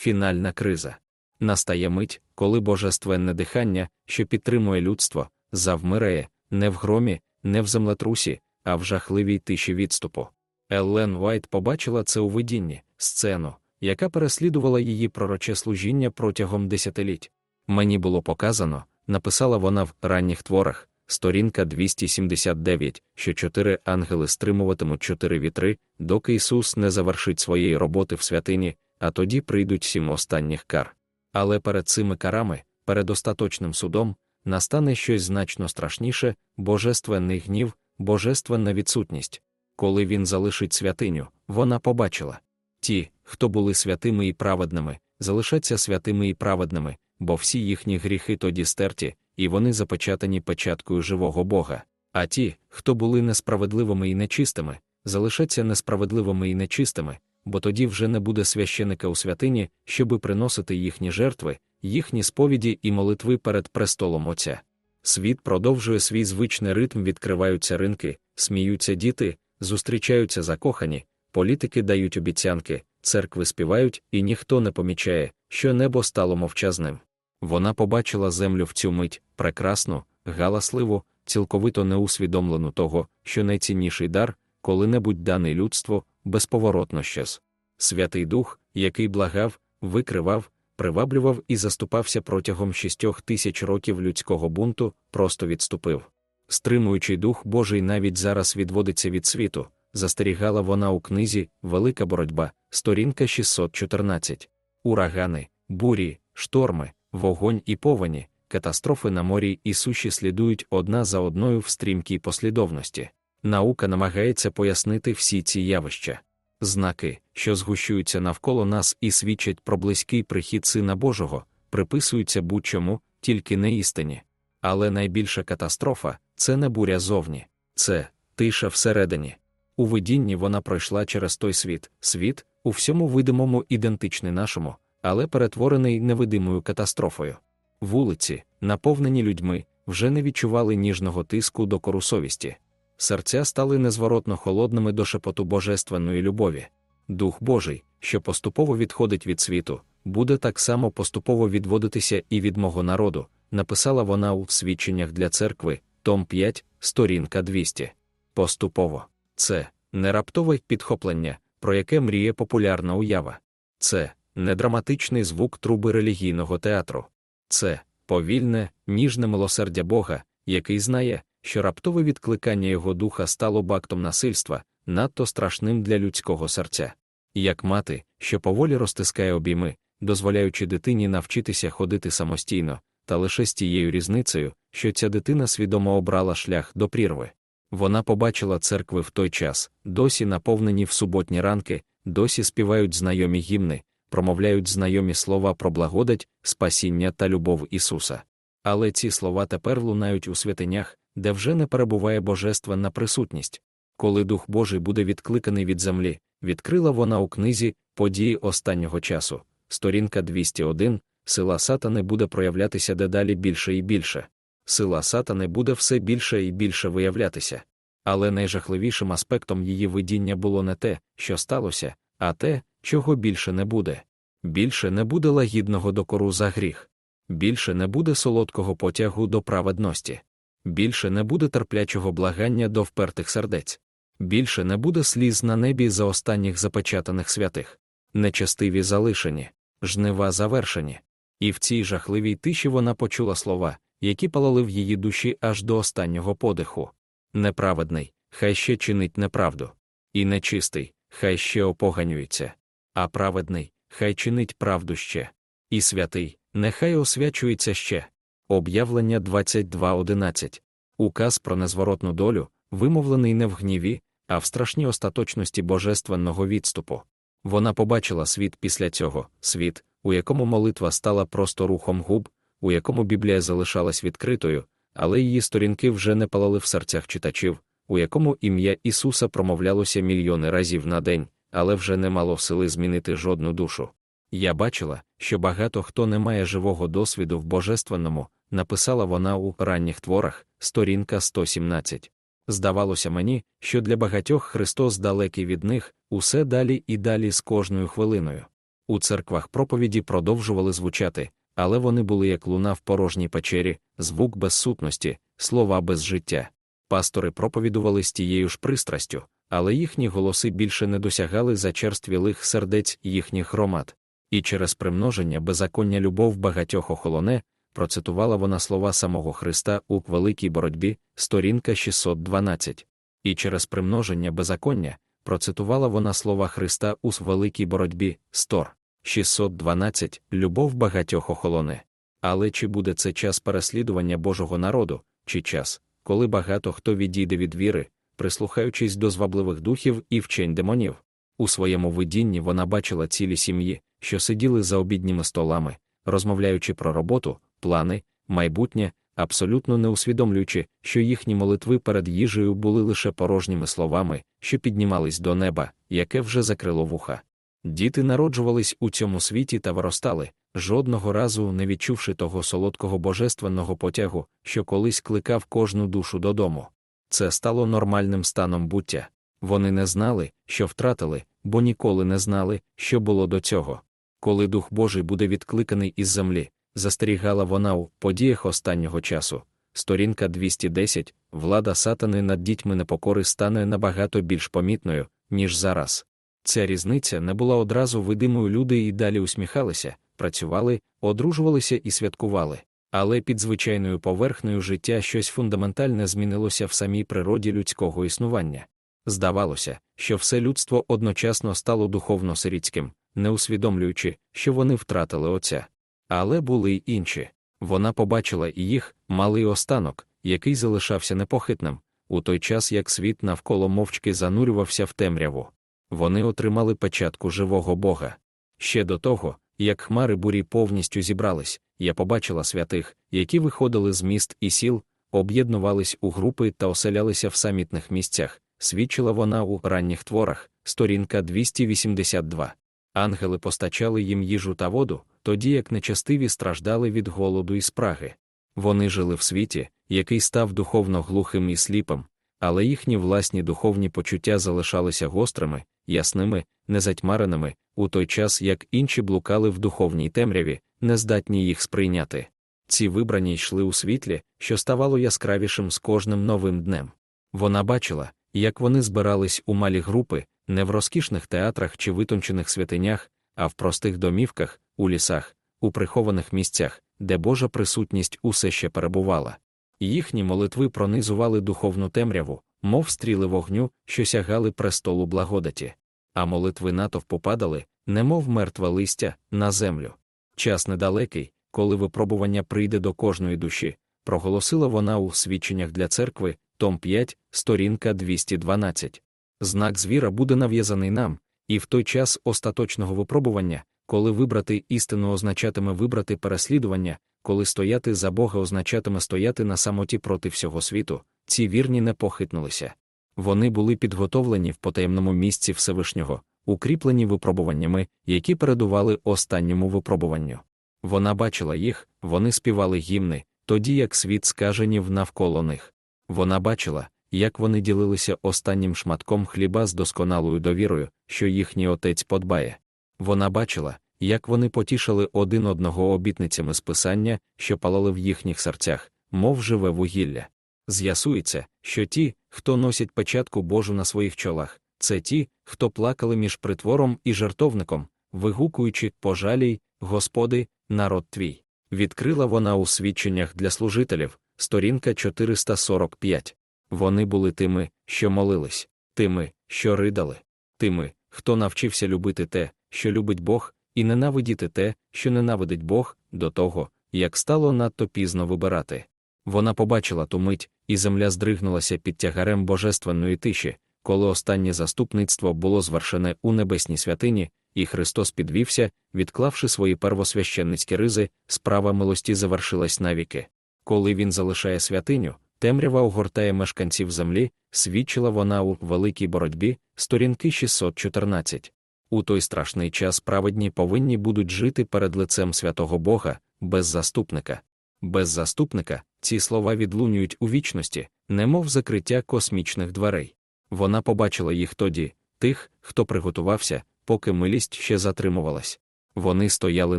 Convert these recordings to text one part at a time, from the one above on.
фінальна криза. Настає мить, коли божественне дихання, що підтримує людство, завмирає не в громі, не в землетрусі, а в жахливій тиші відступу. Еллен Вайт побачила це у видінні, сцену, яка переслідувала її пророче служіння протягом десятиліть. Мені було показано, написала вона в ранніх творах, сторінка 279, що чотири ангели стримуватимуть чотири вітри, доки Ісус не завершить своєї роботи в святині, а тоді прийдуть сім останніх кар. Але перед цими карами, перед остаточним судом, настане щось значно страшніше божественний гнів, божественна відсутність. Коли він залишить святиню, вона побачила ті, хто були святими і праведними, залишаться святими і праведними, бо всі їхні гріхи тоді стерті, і вони запечатані печаткою живого Бога. А ті, хто були несправедливими і нечистими, залишаться несправедливими і нечистими, бо тоді вже не буде священика у святині, щоби приносити їхні жертви, їхні сповіді і молитви перед престолом Отця. Світ продовжує свій звичний ритм, відкриваються ринки, сміються діти, зустрічаються закохані, політики дають обіцянки, церкви співають, і ніхто не помічає, що небо стало мовчазним. Вона побачила землю в цю мить, прекрасну, галасливу, цілковито неусвідомлену того, що найцінніший дар, коли-небудь даний людству, безповоротно щез. Святий Дух, який благав, викривав, приваблював і заступався протягом шістьох тисяч років людського бунту, просто відступив. Стримуючий Дух Божий навіть зараз відводиться від світу, застерігала вона у книзі Велика боротьба, сторінка 614. Урагани, бурі, шторми, вогонь і повені, катастрофи на морі і суші слідують одна за одною в стрімкій послідовності. Наука намагається пояснити всі ці явища. Знаки, що згущуються навколо нас і свідчать про близький прихід Сина Божого, приписуються будь-чому, тільки не істині. Але найбільша катастрофа це не буря зовні, це тиша всередині. У видінні вона пройшла через той світ, світ, у всьому видимому ідентичний нашому, але перетворений невидимою катастрофою. Вулиці, наповнені людьми, вже не відчували ніжного тиску до корусовісті. Серця стали незворотно холодними до шепоту божественної любові. Дух Божий, що поступово відходить від світу, буде так само поступово відводитися і від мого народу, написала вона у свідченнях для церкви, Том 5, сторінка 200. Поступово. Це не раптове підхоплення, про яке мріє популярна уява. Це не драматичний звук труби релігійного театру. Це повільне, ніжне милосердя Бога, який знає, що раптове відкликання його духа стало бактом насильства, надто страшним для людського серця. Як мати, що поволі розтискає обійми, дозволяючи дитині навчитися ходити самостійно, та лише з тією різницею, що ця дитина свідомо обрала шлях до прірви. Вона побачила церкви в той час, досі наповнені в суботні ранки, досі співають знайомі гімни, промовляють знайомі слова про благодать, спасіння та любов Ісуса. Але ці слова тепер лунають у святинях, де вже не перебуває божественна присутність. Коли Дух Божий буде відкликаний від землі, відкрила вона у книзі Події останнього часу, сторінка 201, сила сатани буде проявлятися дедалі більше і більше. Сила сатани буде все більше і більше виявлятися. Але найжахливішим аспектом її видіння було не те, що сталося, а те, чого більше не буде. Більше не буде лагідного докору за гріх, більше не буде солодкого потягу до праведності, більше не буде терплячого благання до впертих сердець, більше не буде сліз на небі за останніх запечатаних святих, нечестиві залишені, жнива завершені. І в цій жахливій тиші вона почула слова, які палали в її душі аж до останнього подиху. Неправедний, хай ще чинить неправду, і нечистий, хай ще опоганюється, а праведний, хай чинить правду ще, і святий, нехай освячується ще. Об'явлення 22.11. Указ про незворотну долю, вимовлений не в гніві, а в страшній остаточності божественного відступу. Вона побачила світ після цього, світ, у якому молитва стала просто рухом губ, у якому Біблія залишалась відкритою, але її сторінки вже не палали в серцях читачів, у якому ім'я Ісуса промовлялося мільйони разів на день, але вже не мало сили змінити жодну душу. Я бачила, що багато хто не має живого досвіду в божественному, написала вона у ранніх творах, сторінка 117. Здавалося мені, що для багатьох Христос далекий від них, усе далі і далі з кожною хвилиною. У церквах проповіді продовжували звучати, але вони були як луна в порожній печері, звук без сутності, слова без життя. Пастори проповідували з тією ж пристрастю, але їхні голоси більше не досягали зачерствілих сердець їхніх громад. І через примноження беззаконня любов багатьох охолоне, процитувала вона слова самого Христа у великій боротьбі, сторінка 612. І через примноження беззаконня процитувала вона слова Христа у великій боротьбі, стор 612, любов багатьох охолоне. Але чи буде це час переслідування Божого народу, чи час, коли багато хто відійде від віри, прислухаючись до звабливих духів і вчень демонів? У своєму видінні вона бачила цілі сім'ї, що сиділи за обідніми столами, розмовляючи про роботу, плани, майбутнє, абсолютно не усвідомлюючи, що їхні молитви перед їжею були лише порожніми словами, що піднімались до неба, яке вже закрило вуха. Діти народжувались у цьому світі та виростали, жодного разу не відчувши того солодкого божественного потягу, що колись кликав кожну душу додому. Це стало нормальним станом буття. Вони не знали, що втратили, бо ніколи не знали, що було до цього. Коли Дух Божий буде відкликаний із землі, застерігала вона у подіях останнього часу. Сторінка 210, влада сатани над дітьми непокори стане набагато більш помітною, ніж зараз. Ця різниця не була одразу видимою люди і далі усміхалися, працювали, одружувалися і святкували. Але під звичайною поверхнею життя щось фундаментальне змінилося в самій природі людського існування. Здавалося, що все людство одночасно стало духовно сирітським, не усвідомлюючи, що вони втратили отця. Але були й інші. Вона побачила і їх, малий останок, який залишався непохитним, у той час як світ навколо мовчки занурювався в темряву. Вони отримали печатку живого Бога. Ще до того, як хмари бурі повністю зібрались, я побачила святих, які виходили з міст і сіл, об'єднувались у групи та оселялися в самітних місцях, свідчила вона у ранніх творах, сторінка 282. Ангели постачали їм їжу та воду, тоді як нечастиві страждали від голоду і спраги. Вони жили в світі, який став духовно глухим і сліпим, але їхні власні духовні почуття залишалися гострими, ясними, незатьмареними, у той час як інші блукали в духовній темряві, нездатні їх сприйняти. Ці вибрані йшли у світлі, що ставало яскравішим з кожним новим днем. Вона бачила, як вони збирались у малі групи, не в розкішних театрах чи витончених святинях, а в простих домівках, у лісах, у прихованих місцях, де Божа присутність усе ще перебувала. Їхні молитви пронизували духовну темряву, мов стріли вогню, що сягали престолу благодаті, а молитви натовпу падали, немов мертве листя, на землю. Час недалекий, коли випробування прийде до кожної душі, проголосила вона у свідченнях для церкви, том 5, сторінка 212. Знак звіра буде нав'язаний нам, і в той час остаточного випробування, коли вибрати істину означатиме вибрати переслідування, коли стояти за Бога означатиме стояти на самоті проти всього світу, ці вірні не похитнулися. Вони були підготовлені в потаємному місці Всевишнього, укріплені випробуваннями, які передували останньому випробуванню. Вона бачила їх, вони співали гімни, тоді як світ скаженів навколо них. Вона бачила, як вони ділилися останнім шматком хліба з досконалою довірою, що їхній отець подбає. Вона бачила, як вони потішали один одного обітницями з писання, що палали в їхніх серцях, мов живе вугілля. З'ясується, що ті, хто носять печатку Божу на своїх чолах, це ті, хто плакали між притвором і жертовником, вигукуючи пожалій, Господи, народ твій. Відкрила вона у свідченнях для служителів, сторінка 445. Вони були тими, що молились, тими, що ридали, тими, хто навчився любити те, що любить Бог, і ненавидіти те, що ненавидить Бог, до того, як стало надто пізно вибирати. Вона побачила ту мить, і земля здригнулася під тягарем божественної тиші, коли останнє заступництво було звершене у небесній святині, і Христос підвівся, відклавши свої первосвященницькі ризи, справа милості завершилась навіки. Коли він залишає святиню, темрява огортає мешканців землі, свідчила вона у великій боротьбі, сторінки 614. У той страшний час праведні повинні будуть жити перед лицем святого Бога, без заступника. Без заступника ці слова відлунюють у вічності, немов закриття космічних дверей. Вона побачила їх тоді, тих, хто приготувався, поки милість ще затримувалась. Вони стояли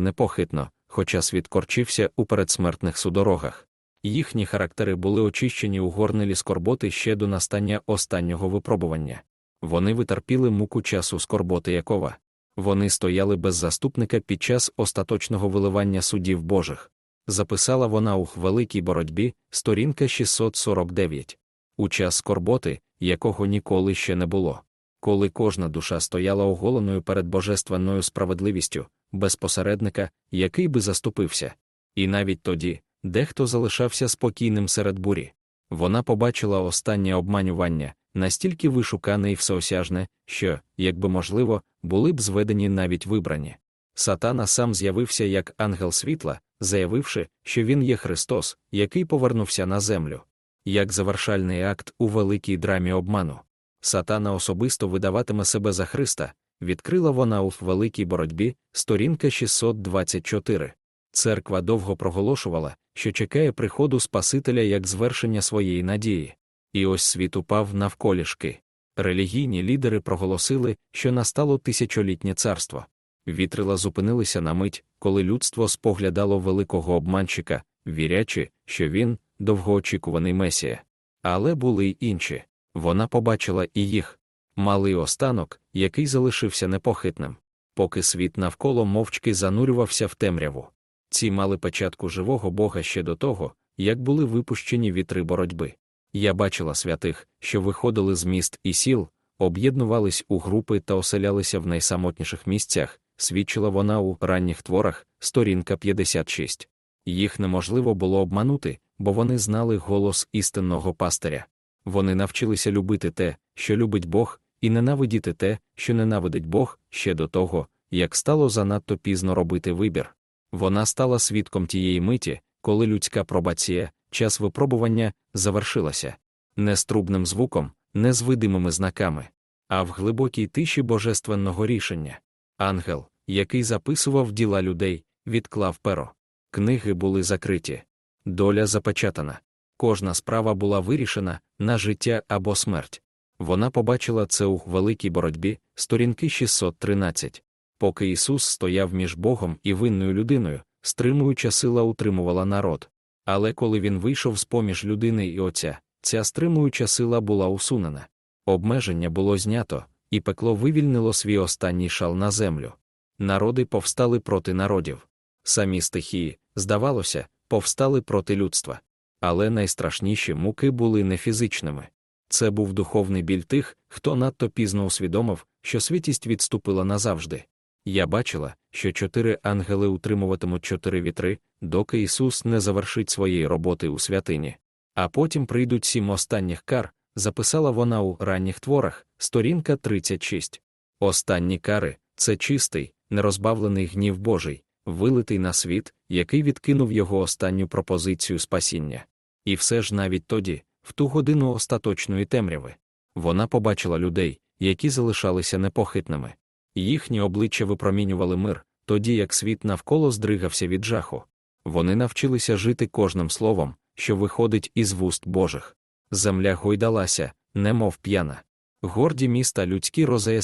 непохитно, хоча світ корчився у передсмертних судорогах. Їхні характери були очищені у горнилі скорботи ще до настання останнього випробування. Вони витерпіли муку часу скорботи Якова. Вони стояли без заступника під час остаточного виливання судів Божих. Записала вона у великій боротьбі, сторінка 649. У час скорботи, якого ніколи ще не було. Коли кожна душа стояла оголеною перед божественною справедливістю, без посередника, який би заступився. І навіть тоді, дехто залишався спокійним серед бурі. Вона побачила останнє обманювання, настільки вишукане і всеосяжне, що, якби можливо, були б зведені навіть вибрані. Сатана сам з'явився як ангел світла, заявивши, що він є Христос, який повернувся на землю. Як завершальний акт у великій драмі обману. Сатана особисто видаватиме себе за Христа, відкрила вона у великій боротьбі, сторінка 624. Церква довго проголошувала, що чекає приходу Спасителя як звершення своєї надії. І ось світ упав навколішки. Релігійні лідери проголосили, що настало тисячолітнє царство. Вітрила зупинилися на мить, коли людство споглядало великого обманщика, вірячи, що він довгоочікуваний месія. Але були й інші. Вона побачила і їх малий останок, який залишився непохитним, поки світ навколо мовчки занурювався в темряву. Ці мали початку живого Бога ще до того, як були випущені вітри боротьби. Я бачила святих, що виходили з міст і сіл, об'єднувались у групи та оселялися в найсамотніших місцях, свідчила вона у ранніх творах, сторінка 56. Їх неможливо було обманути, бо вони знали голос істинного пастиря. Вони навчилися любити те, що любить Бог, і ненавидіти те, що ненавидить Бог, ще до того, як стало занадто пізно робити вибір. Вона стала свідком тієї миті, коли людська пробація, час випробування, завершилася не струбним звуком, не з видимими знаками, а в глибокій тиші божественного рішення. Ангел, який записував діла людей, відклав перо. Книги були закриті. Доля запечатана. Кожна справа була вирішена на життя або смерть. Вона побачила це у великій боротьбі, сторінки 613. Поки Ісус стояв між Богом і винною людиною, стримуюча сила утримувала народ. Але коли він вийшов з поміж людини і Отця, ця стримуюча сила була усунена. Обмеження було знято, і пекло вивільнило свій останній шал на землю. Народи повстали проти народів. Самі стихії, здавалося, повстали проти людства. Але найстрашніші муки були не фізичними. Це був духовний біль тих, хто надто пізно усвідомив, що світість відступила назавжди. Я бачила, що чотири ангели утримуватимуть чотири вітри, доки Ісус не завершить своєї роботи у святині. А потім прийдуть сім останніх кар, записала вона у ранніх творах, сторінка 36. Останні кари це чистий, нерозбавлений гнів Божий, вилитий на світ, який відкинув його останню пропозицію спасіння. І все ж навіть тоді, в ту годину остаточної темряви, вона побачила людей, які залишалися непохитними. Їхні обличчя випромінювали мир, тоді як світ навколо здригався від жаху. Вони навчилися жити кожним словом, що виходить із вуст Божих. Земля гойдалася, немов п'яна. Горді міста людські розеї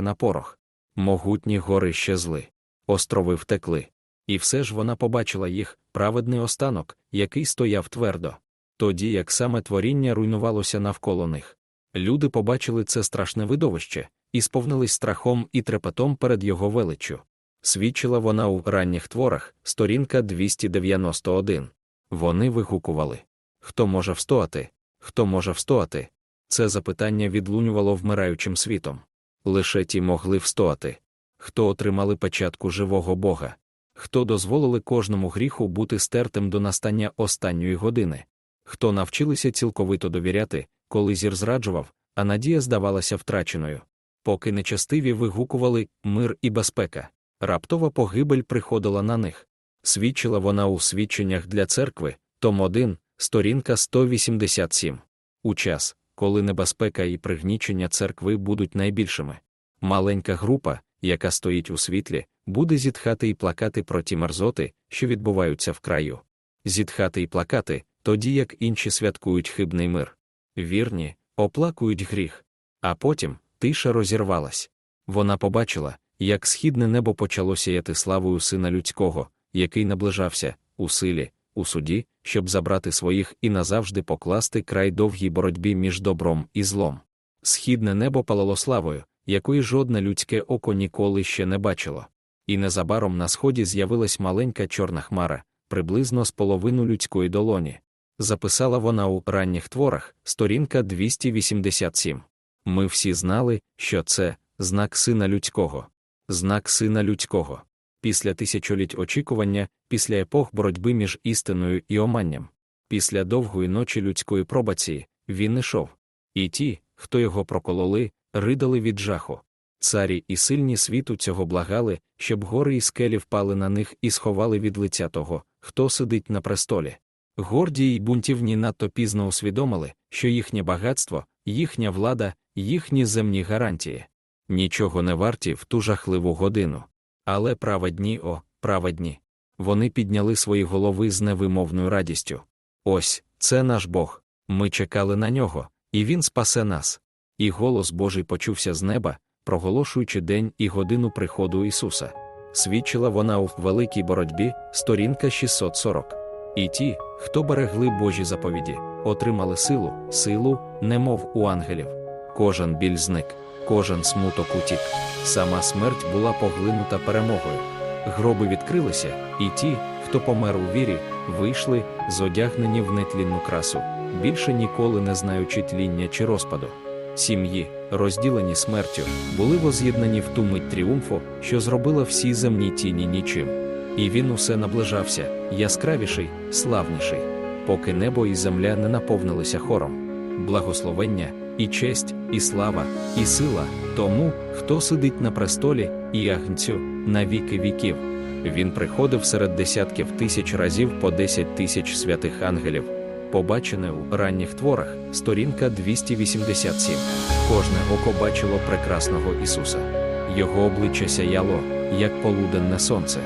на порох. Могутні гори щезли, острови втекли. І все ж вона побачила їх, праведний останок, який стояв твердо. Тоді як саме творіння руйнувалося навколо них. Люди побачили це страшне видовище, і сповнились страхом і трепетом перед його величчю. Свідчила вона у ранніх творах, сторінка 291. Вони вигукували Хто може встояти? Хто може встояти? Це запитання відлунювало вмираючим світом. Лише ті могли встояти. Хто отримали печатку живого Бога? Хто дозволили кожному гріху бути стертим до настання останньої години? Хто навчилися цілковито довіряти, коли зір зраджував, а надія здавалася втраченою? Поки нечастиві вигукували мир і безпека, раптова погибель приходила на них. Свідчила вона у свідченнях для церкви, том 1, сторінка 187. У час, коли небезпека і пригнічення церкви будуть найбільшими. Маленька група, яка стоїть у світлі, буде зітхати і плакати про ті мерзоти, що відбуваються в краю. Зітхати і плакати, тоді як інші святкують хибний мир. Вірні, оплакують гріх. А потім тиша розірвалась. Вона побачила, як східне небо почало сіяти славою сина людського, який наближався у силі, у суді, щоб забрати своїх і назавжди покласти край довгій боротьбі між добром і злом. Східне небо палало славою, якої жодне людське око ніколи ще не бачило. І незабаром на сході з'явилась маленька чорна хмара, приблизно з половину людської долоні. Записала вона у ранніх творах, сторінка 287. Ми всі знали, що це знак сина людського. Знак сина людського. Після тисячоліть очікування, після епох боротьби між істиною і оманням, після довгої ночі людської пробації, він ішов. І ті, хто його прокололи, ридали від жаху. Царі і сильні світу цього благали, щоб гори і скелі впали на них і сховали від лиця того, хто сидить на престолі. Горді й бунтівні надто пізно усвідомили, що їхнє багатство, їхня влада, їхні земні гарантії нічого не варті в ту жахливу годину. Але праведні, о, праведні. Вони підняли свої голови з невимовною радістю. Ось, це наш Бог. Ми чекали на нього, і Він спасе нас. І голос Божий почувся з неба, проголошуючи день і годину приходу Ісуса. Свідчила вона у великій боротьбі, сторінка 640. І ті, хто берегли Божі заповіді, отримали силу, силу, немов у ангелів. Кожен біль зник, кожен смуток утік. Сама смерть була поглинута перемогою. Гроби відкрилися, і ті, хто помер у вірі, вийшли, зодягнені в нетлінну красу, більше ніколи не знаючи тління чи розпаду. Сім'ї, розділені смертю, були воз'єднані в ту мить тріумфу, що зробила всі земні тіні нічим. І він усе наближався, яскравіший, славніший, поки небо і земля не наповнилися хором. Благословення, і честь, і слава, і сила тому, хто сидить на престолі, і агнцю на віки віків. Він приходив серед десятків тисяч разів по десять тисяч святих ангелів. Побачене у ранніх творах, сторінка 287. Кожне око бачило прекрасного Ісуса. Його обличчя сяяло, як полуденне сонце.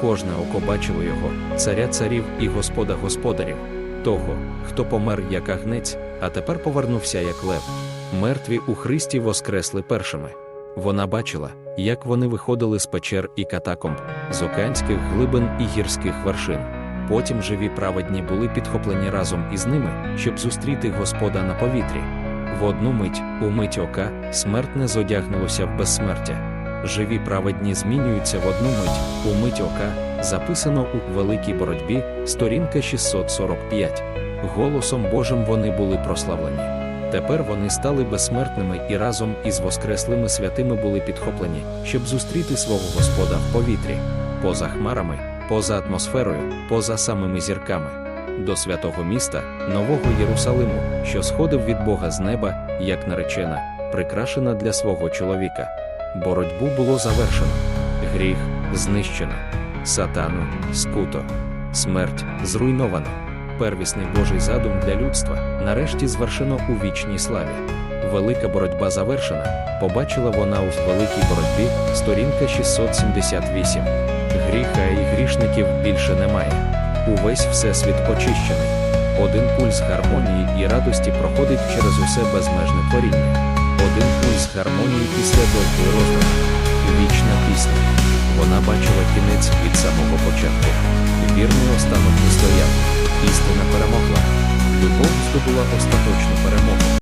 Кожне око бачило його, царя царів і господа господарів, того, хто помер як агнець, а тепер повернувся як лев. Мертві у Христі воскресли першими. Вона бачила, як вони виходили з печер і катакомб, з океанських глибин і гірських вершин. Потім живі праведні були підхоплені разом із ними, щоб зустріти Господа на повітрі. В одну мить, у мить ока, смертне зодягнулося в безсмертя. Живі праведні змінюються в одну мить, у мить ока, записано у великій боротьбі, сторінка 645. Голосом Божим вони були прославлені. Тепер вони стали безсмертними і разом із воскреслими святими були підхоплені, щоб зустріти свого Господа в повітрі, поза хмарами, поза атмосферою, поза самими зірками, до святого міста, нового Єрусалиму, що сходив від Бога з неба, як наречена, прикрашена для свого чоловіка. Боротьбу було завершено, гріх знищено, сатану скуто, смерть зруйновано первісний Божий задум для людства, нарешті звершено у вічній славі. Велика боротьба завершена, побачила вона у великій боротьбі, сторінка 678. Гріха і грішників більше немає. Увесь всесвіт очищений. Один пульс гармонії і радості проходить через усе безмежне творіння. Один пульс гармонії після довгої розмови. Вічна пісня. Вона бачила кінець від самого початку. Вірний останок не стояв. Істина перемогла. Любов здобула остаточну перемогу.